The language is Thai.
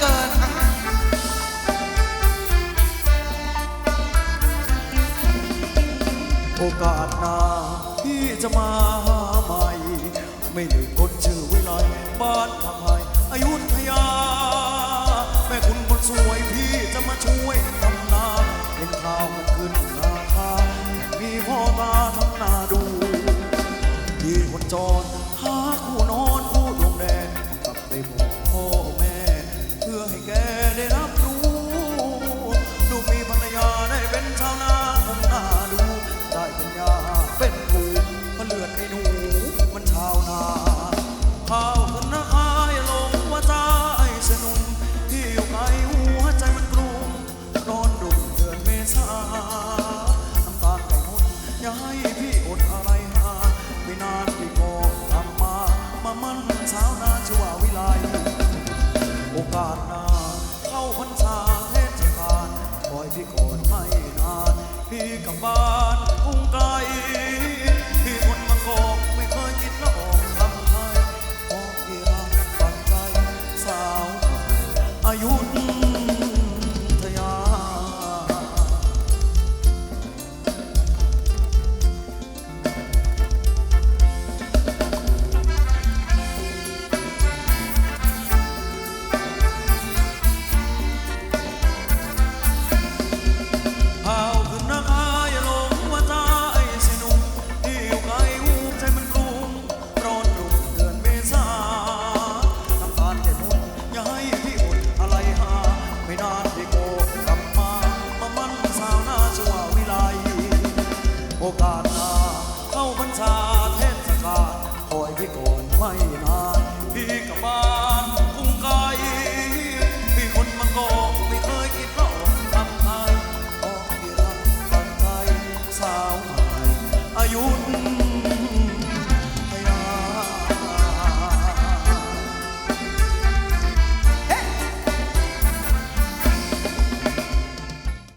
เกินโอกาสหน้าที่จะมาหาใหม่ ไม่ลืมกนชื่อไว้เลยบ้านผักไห่อายุทยา แม่คุณคนสวยพี่จะมาช่วยทำนาเห็นข้าวมันขึ้น เป็นปูเพราะเลือดไอ้หนู มันชาวนาข้าวขึ้นราคายลงว่าใจสนุมที่อยู่ไกลหัวใจมันกลุ้มร้อนรุ่มเดือนเมษาน้ำตาไก่มดอย่าให้พี่อดอะไรหาไม่นานพี่ก็ทำมา มามั่นสาวนาชื่อว่าวิไลโอกาสนาเข้าพรรษาเทศกาลคอยพี่ก่อนไม่นานพี่กลับบ้าน โอกาสนาเข้าบัญชาเทศกาลคอยพี่โกนไม่นาน